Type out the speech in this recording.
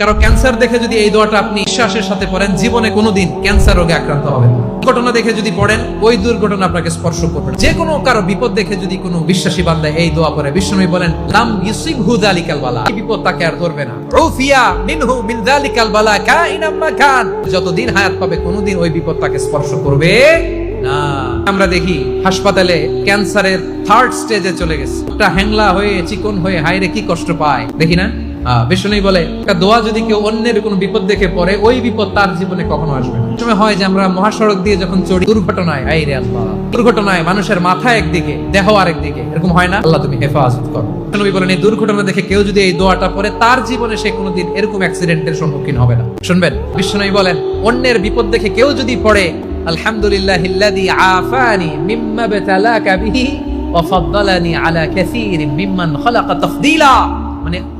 কারও ক্যান্সার দেখে যদি এই দোয়াটা আপনি বিশ্বাসের সাথে পড়েন, জীবনে কোনোদিন ক্যান্সার রোগে আক্রান্ত হবেন ঘটনা দেখে যদি পড়েন, ওই দুর্ঘটনা আপনাকে স্পর্শ করবে যে কোনো কারও বিপদ দেখে যদি কোনো বিশ্বাসী বান্দা এই দোয়া পড়ে বিষ্ণুই বলেন, লাম ইউসিবহু যালিকাল বালা। এই বিপদ তাকে আর ধরবে না। রুফিয়া মিনহু মিন যালিকাল বালা কাইনাম মাকান। যতদিন হায়াত পাবে, কোনোদিন ওই বিপদ তাকে স্পর্শ করবে না। আমরা দেখি হাসপাতালে ক্যান্সারের থার্ড স্টেজে চলে গেছে। একটা হ্যাংলা হয়ে, চিকন হয়ে হাইরে কি কষ্ট পায়। দেখি না। আহ, বিষ্ণুই বলে দোয়া যদি কেউ অন্যের কোনো বিপদ দেখে পড়ে ওই বিপদ তার জীবনে কখনো আসবে না। সময় হয় যে আমরা মহাসড়ক দিয়ে যখন চড়ি দুর্ঘটনায় আই দুর্ঘটনায় মানুষের মাথা একদিকে দেহ আরেক দিকে এরকম হয় না? আল্লাহ তুমি হেফাজত করো। নবী বলেন এই দুর্ঘটনা দেখে কেউ যদি এই দোয়াটা পড়ে তার জীবনে সে কোনোদিন এরকম অ্যাক্সিডেন্টের সম্মুখীন হবে না। শুনবেন বিষ্ণুই বলেন অন্যের বিপদ দেখে কেউ যদি পড়ে আলহামদুলিল্লাহ আফানি মিম্মা বাতালাকা বিহি ওয়া ফাদ্দালানি আলা কাসীরিম মিম্মান খালাকা তাফদীলা। মানে